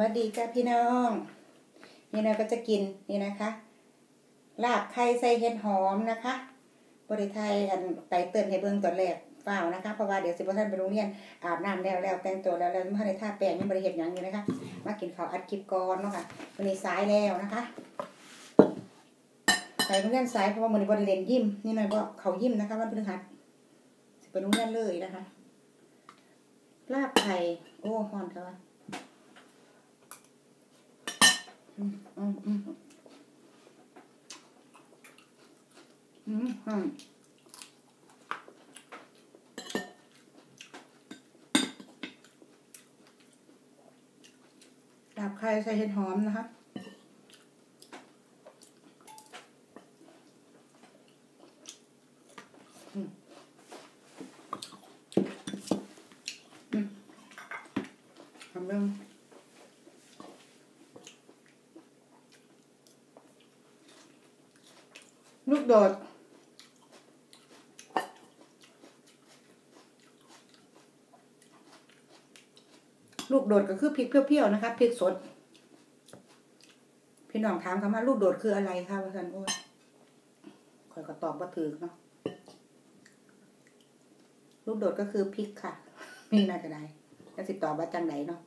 วัสดีค่ะพี่น้องนี่นะก็จะกินนี่นะคะ ลาบไข่ใส่เห็ดหอมนะคะบริไทยอันไตเติ้ลให้เบิ่งตอนแรกเปล่านะคะเพราะว่าเดี๋ยวสิบท่านไปโรงเรียนอาบน้ำแล้วแล้วแต่งตัวแล้วแล้วมาในท่าแปลงยังบริเห็ดหยังอยู่นะคะ มากินข้าวอัดคลิปก่อนเนาะค่ะวันนี้สายแล้วนะคะไปโรงเรียนสายเพราะว่ามันบริเรียนยิ้มนี่หน่อยก็เขายิ้มนะคะวันพฤหัสสิไปโรงเรียนเลยนะคะลาบไข่โอ้ฮอนค่ะว่า อืมอืมอืมอืมอืม ดาบไข่ใส่เห็ดหอมนะคะอืมอืมทำเรื่อง ลูกโดดลูกโดดก็คือพริกเปรี้ยวๆนะคะพริกสด พี่น้องถามคำว่าลูกโดดคืออะไรคะว่าสันโอ้ยคอยก็ตอบว่าถือเนาะลูกโดดก็คือพริกค่ะมีน่าจะได้จะติดต่อว่าจังไหนเนาะ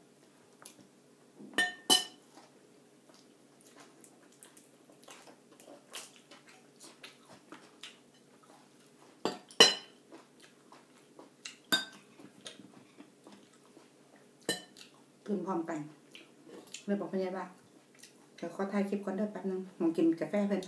พร้อมกันเลยบอกพยาบาเดี๋ยวขอถ่ายคลิปก่อนเด้อแป๊บนึงผมกินกาแฟเพิ่น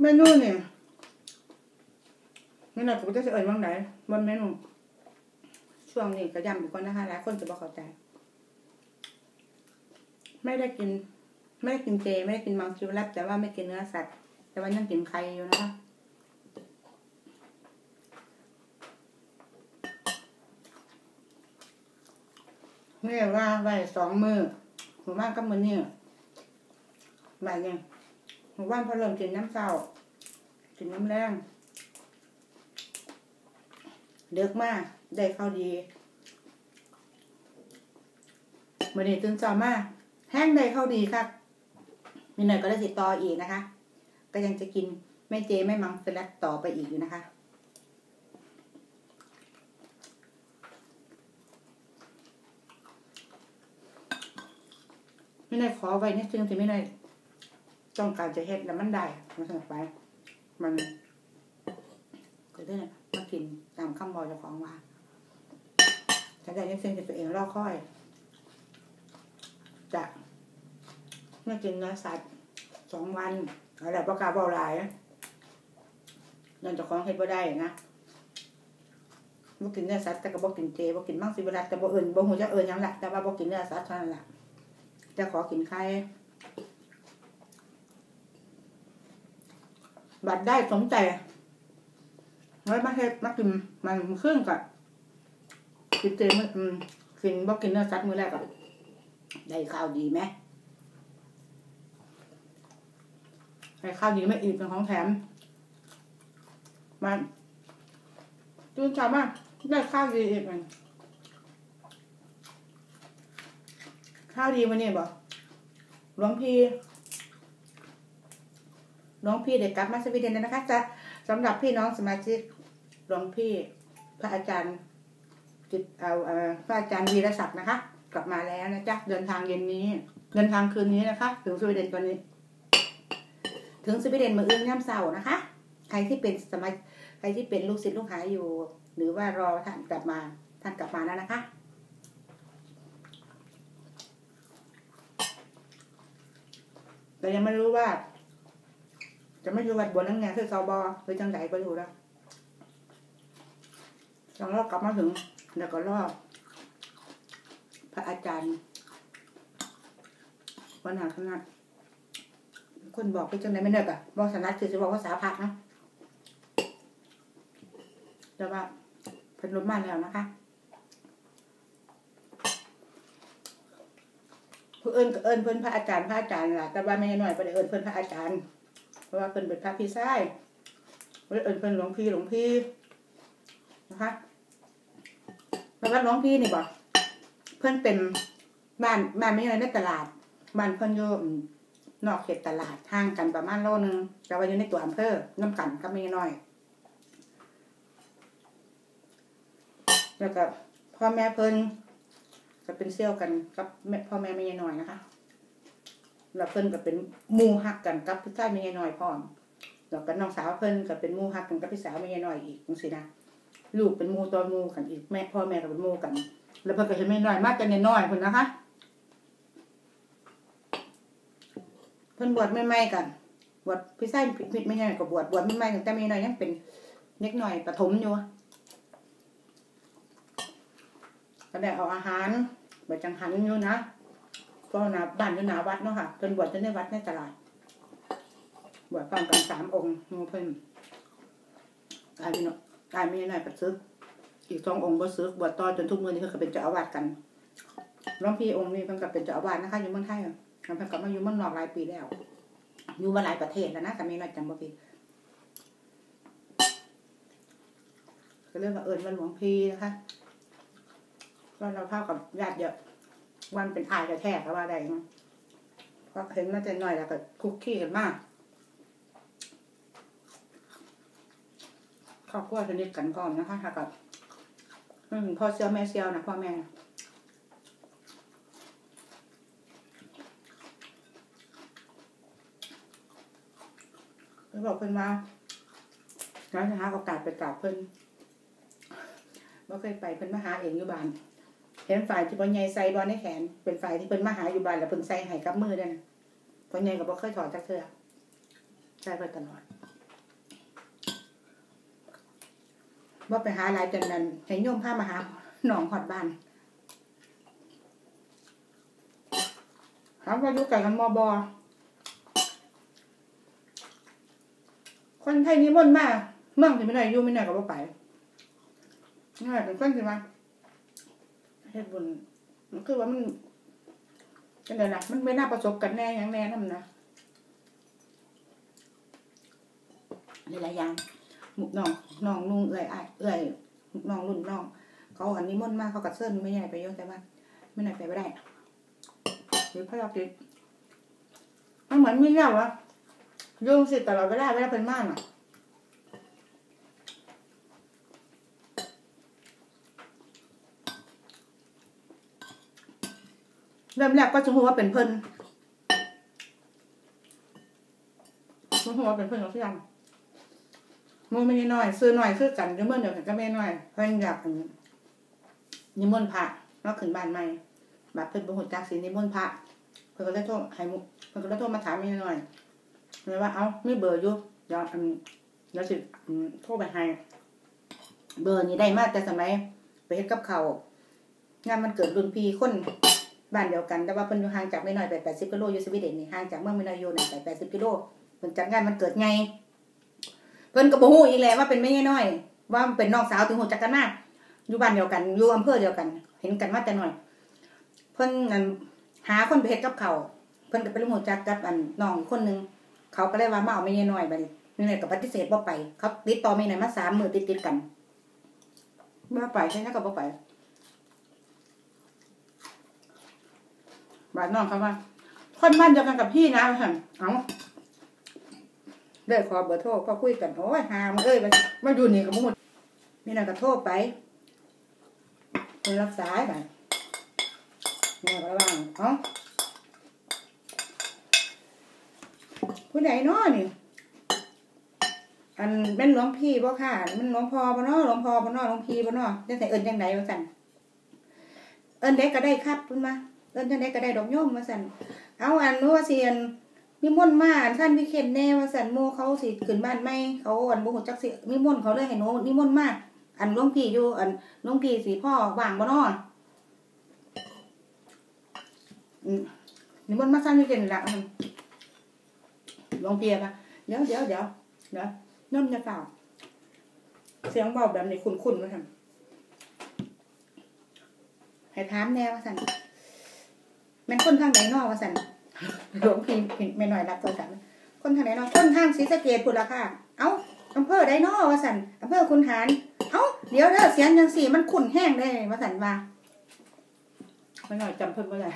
เมนูเนี่ยนี่เราผมจะเอ่ยว่างไหนบนเมนู ช่วงนี้ก็ย้ำอีกคนนะคะหลายคนจะบอกเข้าใจ ไม่ได้กิน ไม่ได้กินเจ ไม่ได้กินมังสวิรัตแต่ว่าไม่กินเนื้อสัตว์ แต่ว่ายังกินไข่อยู่นะคะเนี่ว่าไว้สองมือหมู่บ้านก็มือนี่บ่ายยังหมู่บ้านพอเริ่มกินน้ำเศร้ากินน้ำแรง เดือกมากได้ข้าวดีมื่อนี้ตื่นเช้ามาแห้งได้ข้าวดีครับมีหน่อยก็ได้ติดต่ออีกนะคะ ก็ยังจะกินไม่เจไม่มังสลัดต่อไปอีกอยู่นะคะไม่ได้ขอไว้นี่ยซึ่งที่ไม่ได้ต้องการจะเฮ็ดแล้วมันได้มันสนุกไปมัน ก็ได้มากินตามคำบอกเจ้าของว่าฉันได้ยังเส้นกับตัวเองรอค่อย จะไม่กินเนื้อสัตว์สองวันอะไรประกาศบอกหลายนั่นเจ้าของเฮ็ดบ่ได้นะบ่กินเนื้อสัตว์แต่ก็บ่กินเจบ่กินมังสวิรัตแต่บ่เอิ้นบ่ฮู้จักเอินยังละแต่ว่าบ่กินเนื้อสัตว์เท่านั้นละแต่ขอกินไข่บัดได้สมใจ ไว้มาเฮ็ดมากินมันเครึ่องกับกินเจมืออืมกินบ่กินเนื้อสัตว์มื้อแรกก็ได้ข้าวดีไหมได้ข้าวดีไม่อีกเป็นของแถมมันตื่นเช้ามาได้ข้าวดีอีกมันข้าวดีวันนี้บอกหลวงพี่หลวงพี่เด็กกลับมาสวีเดนแล้วนะคะจะสำหรับพี่น้องสมาชิก หลวงพี่พระอาจารย์จิตเอ่อพระอาจารย์วีรศักดิ์นะคะ กลับมาแล้วนะจ๊ะเดินทางเย็นนี้ เดินทางคืนนี้นะคะ ถึงสวีเดนตอนนี้ ถึงสวีเดนมืออื่นย่ำเสาร์นะคะ ใครที่เป็นสมาใครที่เป็นลูกศิษย์ลูกหาอยู่ หรือว่ารอท่านกลับมาท่านกลับมาแล้วนะคะแต่ยังไม่รู้ว่า จะไม่อยู่วัดบนนั่งไงคือเซาบอหรือจังไหนก็อยู่แล้ว ต้องรอกลับมาถึงแล้วก็รอพระอาจารย์วันหาขนาดคนบอกไปจังไหนไม่เนกอะบอกสนัดคือจะบอกภาษาพักนะแต่ว่าเพิ่นลดมาแล้วนะคะผู้เอิญก็เอิญเพิ่นพระอาจารย์พระอาจารย์ล่ะ แต่ว่าไม่น้อยไปเอิญเพิ่นพระอาจารย์ เพราะว่าเพิ่นเป็นพระพี่ชายเอิญเพิ่นหลวงพี่หลวงพี่นะคะ แล้วก็หลวงพี่นี่บอกเพิ่อนเป็นบ้านบ้านไม่ใช่ในตลาดบ้านเพิ่อนอยู่นอกเขตตลาดห่างกันประมาณโลนึงแต่ว่าอยู่ในตัวอำเภอน้ำกันก็ไม่น้อย แล้วก็พ่อแม่เพิ่นก็เป็นเซี่ยวกันกับแม่พ่อแม่ไม่น้อยนะคะแล้วเพิ่นก็เป็นมู่ฮักกันกับพี่ชายไม่น้อยพร้อมแล้วก็น้องสาวเพิ่นก็เป็นมู่ฮักกันกับพี่สาวไม่น้อยอีกจังซี่นะ ลูกเป็นมูตัวมูกันอีกแม่พ่อแม่ก็เป็นมูกัน แล้วเพิ่นก็เห็นไม่น้อยมากแต่น้อยๆเพิ่นนะคะ เพิ่นบวชใหม่กันบวชพี่ชายผิดไม่ใช่ก็บวชบวชใหม่ๆตั้งแต่ไม่น้อยยังเป็นเล็กหน่อยประถมอยู่ก็ได้เอาอาหารไปจังหันอยู่นะก็นาบ้านอยู่หนาวัดเนาะค่ะเพิ่นบวชจนในวัดในตลาดบวชพร้อมกันสามองค์มูเพิ่นกายพี่น้อ กายไม่ได้ปัดซึก อีกสององค์บ่ซึกบวชต่อจนทุกมือนี้ก็เป็นเจ้าอาวาสกันหลวงพี่องค์นี้เพิ่นก็เป็นเจ้าอาวาสนะคะอยู่เมืองไทยเพิ่นก็มาอยู่เมืองนอกหลายปีแล้ว อยู่มาหลายประเทศแล้วนะแต่ไม่น่าจำบ่ผิดก็เรียกว่าเอิญว่าหลวงพี่นะคะว่าเราเท่ากับญาติเยอะวันเป็นอายจะแท้ก็ว่าได้มั้งเพราะเห็นมาแต่น้อยแล้วก็คุกคีกันมาก รอบครัวสนิทกันพร้อมนะคะถ้ากับอืมพ่อเซียวแม่เซียวนะพ่อแม่เพิ่นบอกเพิ่อนมาเราจะหาโอกาสไปกราบเพิ่อนบ่เคยไปเพิ่อนมาหาเองอยู่บ้าน เห็นฝ่ายที่พ่อใหญ่ใส่บอลในแขน เป็นฝ่ายที่เพิ่นมาหาอยู่บ้านแล้วเพิ่อนใส่ให้กับมือด้วยนะพ่อใหญ่ก็บ่เคยถอดจักเทื่อใส่ไปตลอด ว่าไปหาหลายจนนั้นให้โยมพามาหาหนองหอดบ้านถามว่าอยู่ไก่กันมอบอคนไทยนิมนมากเมืองที่ไม่ได้อยู่ไม่ได้ก็บ่ไปนี่เป็นคนที่ว่าเฮ็ดบุญมันคือว่ามันจังไดล่ะมันไม่น่าประสบกันแน่ยังแน่นำนนะหลายๆอย่าง น้องน้องนุ่งเอื้อยอายเอื้อยหมุกน้องรุ่นน้อง เขาอันนี้มนมากเขากัดเสื้อไม่ใหญ่ไปเยอะแต่ว่าไม่ไหนไปไม่ได้หรือพระเราติดมันเหมือนมีแล้ววะยุ่งสิตลอดเวลาเวลาเป็นมากอะเริ่มแรกก็จะหัวาเป็นเพิ่นมันหัวาเป็นเพิ่นของที่ยัง มันไม่น้อยซื้อหน่อยซื้อกันจะเมื่อเดียวกันก็ไม่น้อยเพิ่นอยากนิมนต์พระมาขึ้นบ้านใหม่บาดเพิ่นบ่ฮู้จักสินิมนต์พระเพิ่นก็เลยโทรให้มุเพิ่นก็เลยโทรมาถามไม่น้อยเลยว่าเอ้ามีเบอร์อยู่เดี๋ยวอันเดี๋ยวสิโทรไปให้เบอร์นี้ได้มาแต่สมัยไปเฮ็ดกับเขางานมันเกิดรุ่นพี่คนบ้านเดียวกัน แต่ว่าเพิ่นอยู่ห่างจากไม่น้อยไปแปดสิบกิโลอยู่สวีเดนนี่ห่างจากเมืองไม่น้อยอยู่นี่ไปแปดสิบกิโลเพิ่นจัดงานมันเกิดไง พิ่นก็บ่ฮู้อีกแหละว่าเป็นแม่น้อย ว่าเป็นน้องสาวถึงฮู้จักกันมากอยู่บ้านเดียวกันอยู่อำเภอเดียวกัน เห็นกันมาแต่น้อย เพิ่นนั่นหาคนไปเฮ็ดกับเขาเพิ่นก็ไปรู้จักกับอันน้องคนนึงเขาก็เลยว่ามาเอาแม่น้อยบัดนี้แม่น้อยก็ปฏิเสธบ่ไปเขาติดต่อแม่น้อยมาสามมือติดๆกันบ่ไปใช่ไหมก็บ่ไปบาดน้องเขาว่าคนบ้านเดียวกันกับพี่นะเอา ได้ขอเบอร์โทรพอคุยกันโอ้ยหามเอ้ยมาอยู่นี่กับมุดมีนายก็โทรไปคนรับสายไปนี่ก็ระวังเอ้าผู้ใดน้อนี่อันเป็นหลวงพี่บ่ค่ะมันหลวงพ่อบ่เนาะหลวงพ่อบ่เนาะหลวงพี่บ่เนาะจังไสเอิ้นจังไดว่าซั่นเอิ้นได้ก็ได้ครับเพิ่นมาเอิ้นจังไดก็ได้ดอกโยมว่าซั่นเอาอันนู้ว่าสิอัน มีมนต์มาอันท่านวิเคนแน่ว่าซั่นโมเขาสิขึ้นบ้านใหม่เขาอันบ่ฮู้จักสิมีมนต์เขาเลยให้หนูนิมนต์มาอันหลวงพี่อยู่อันหลวงพี่สิพ่อว่างบ่นาะอืมนิมนต์มาท่านวิเคนนี่ล่ะหลวงพี่ว่าเดี๋ยวเดี๋ยวเดี๋ยวเดี๋ยวน้อมจะเปล่าเสียงเบาแบบนี้คุ้นๆว่าซั่นให้ถามแน่ว่าซั่นแม่นคนทางไหนนอกว่าสัน หลวงพี่แม่หน่อยรับโทรศัพท์คนทางไหนเนอกคนทางศรีสะเกดพุนละค่ะ เอ้าอำเภอไดนอว่าสันอำเภอคุณหาร เอ้าเดี๋ยวเด้อเสียงจังสี่มันขุ่นแห้งได้ว่าสันว่าแม่หน่อยจำเพิ่นบ่ได้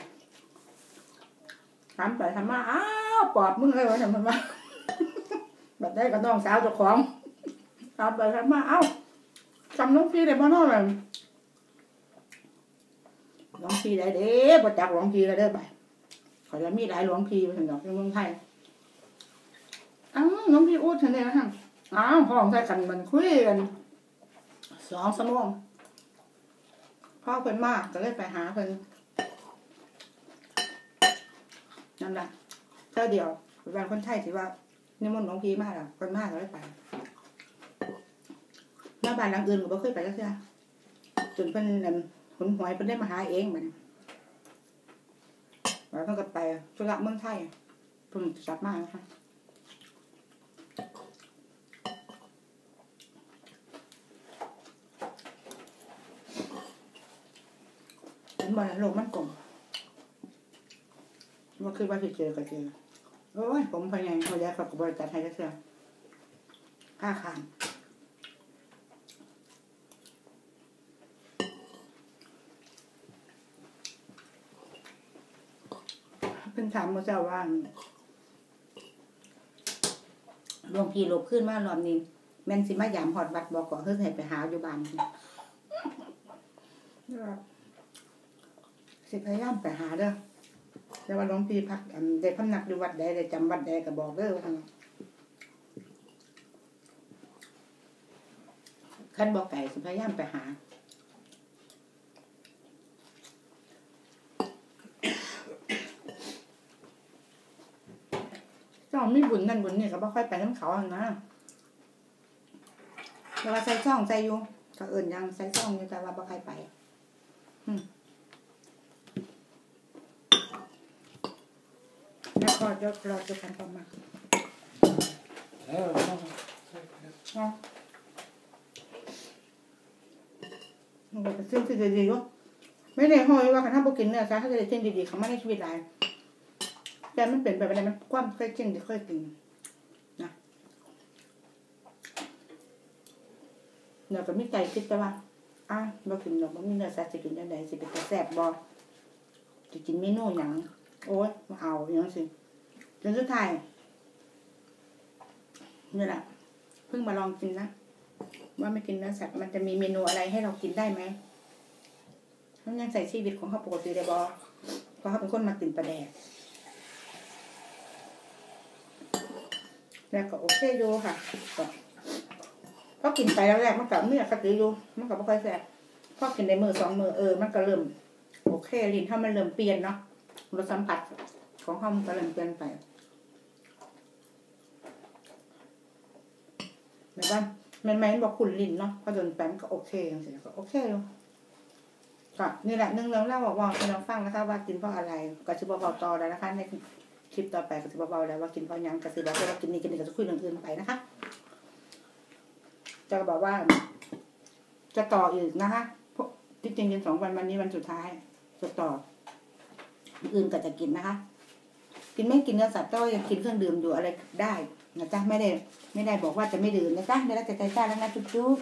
ถามไปถามมาอ้าวปอบมึงเลยว่าสันเพิ่นว่าแบบได้ก็ต้องสาวเจ้าของถามไปถามมาเอ้าจำหลวงพี่ได้บ่เนาะล่ะหลวงพี่ได้เด้บ่จักหลวงพี่แล้เด้อไป ขอยจะมีหลายหลวงพี่ถึงดอกในเมืองไทยอ้าวหลวงพี่อูดถึงได้นะฮะอ้าวห้องใส่กันมันคุยกันสองชั่วโมงพ่อเพิ่นมากก็เลยไปหาเพิ่นนั่นแหละเท่าเดียวเป็นคนไทยที่ว่านิมนต์หลวงพี่มากอะคนมากก็เลยไปหน้าบ้านหลังอื่นก็บ่เคยไปแล้วเสียจนเพิ่นนั่นหุนหวยเพิ่นได้มาหาเองมัน แล้วเพิ่นก็ไปธุระเมืองไทยเพิ่นกลับมานะคะเห็นบ่ล่ะโลกมันกลมว่าคือว่าสิเจอก็เจอโอ้ยผมพยายามเขาแยกกับบริษัทไทยก็เชื่อค่าขานเพิ่น ถามมาเจ้าว่าหลวงพี่หลบขึ้นมารอบนี้ แม่นสิมายามหอดวัดบอกก่อเฮ้ยให้ไปหาอยู่บ้านสิพยายามไปหาเด้อแต่ว่าหลวงพี่พักอันได้พำนักอยู่วัดใดได้จำวัดใดก็บอกเด้อว่าซั่นคันบอกไก่สิพยายามไปหา เจ้ามีบุญนั่นบุญนี่ก็บ่ค่อยไปน้ำเขาหั่นนะแต่ว่าใส่ซ่องใส่อยู่ก็เอิ่นยังใส่ซ่องอยู่แต่ว่าบ่ค่อยไปแล้วก็ยกรอจะทำประมาณ Ja, ja, ja. เนาะมันก็เป็นสิ่งที่ดีๆอยู่ไม่ได้ห้อยว่าคันถ้าบ่กินเนื้อซะถ้าจะได้สิ่ดีๆเขามาในชีวิตหลาย แต่มันเป็นไปไม่ได้มันความเคยกินที่เคยกินนะเนื้อก็มีใจคิดแต่ว่าอะบ่กินหรอกบ่มีเนื้อสัตว์สิกินจังไดสิเป็นตาแซ่บบ่จะกินเมนูหยังโอ้ยมาเอาอย่างนั้นสิจนสุดท้ายนี่แหละเพิ่งมาลองกินนะว่าไม่กินเนื้อสัตว์มันจะมีเมนูอะไรให้เรากินได้ไหมเขายังใส่ชีวิตของเขาปกติได้บอเพราะเขาเป็นคนมากินปลาแดก แล้วก็โอเคอยู่ค่ะก็พอกินไปแล้วแรกมันกับเมื่อคติอยู่มันกับไม่ค่อยแซ่บพอกินในมือสองมือเออมันก็เริ่ม โอเคลิ้นถ้ามันเริ่มเปลี่ยนเนาะรสสัมผัสของเขามันก็เริ่มเปลี่ยนไปในบ้านมันไม่บอกคุณลิ้นเนาะพอโดนแป้มก็โอเคอย่างเงี้ยก็โอเคอยู่ก็นี่แหละนึ่งเรื่องเล่าบอกว่าให้เราฟังนะคะว่ากินเพราะอะไร ก็จะบอกต่อแล้วนะคะใน คลิปต่อไปก็จะบอกแล้วว่ากินเพราะยังก็จะบอกว่ากินนี่กินนี่ก็จะคุยเรื่องอื่นไปนะคะจะบอกว่า จะต่ออีกนะคะเพราะที่จริงเป็นสองวันวันนี้วันสุดท้ายจะต่ออื่นก็จะกินนะคะ กินไม่กินเนื้อสัตว์ก็ยังกินเครื่องดื่มอยู่อะไรได้นะจ๊ะไม่ได้ ไม่ได้บอกว่าจะไม่ดื่มนะจ๊ะไม่ได้จะใจจ้าแล้วนะจุ๊บ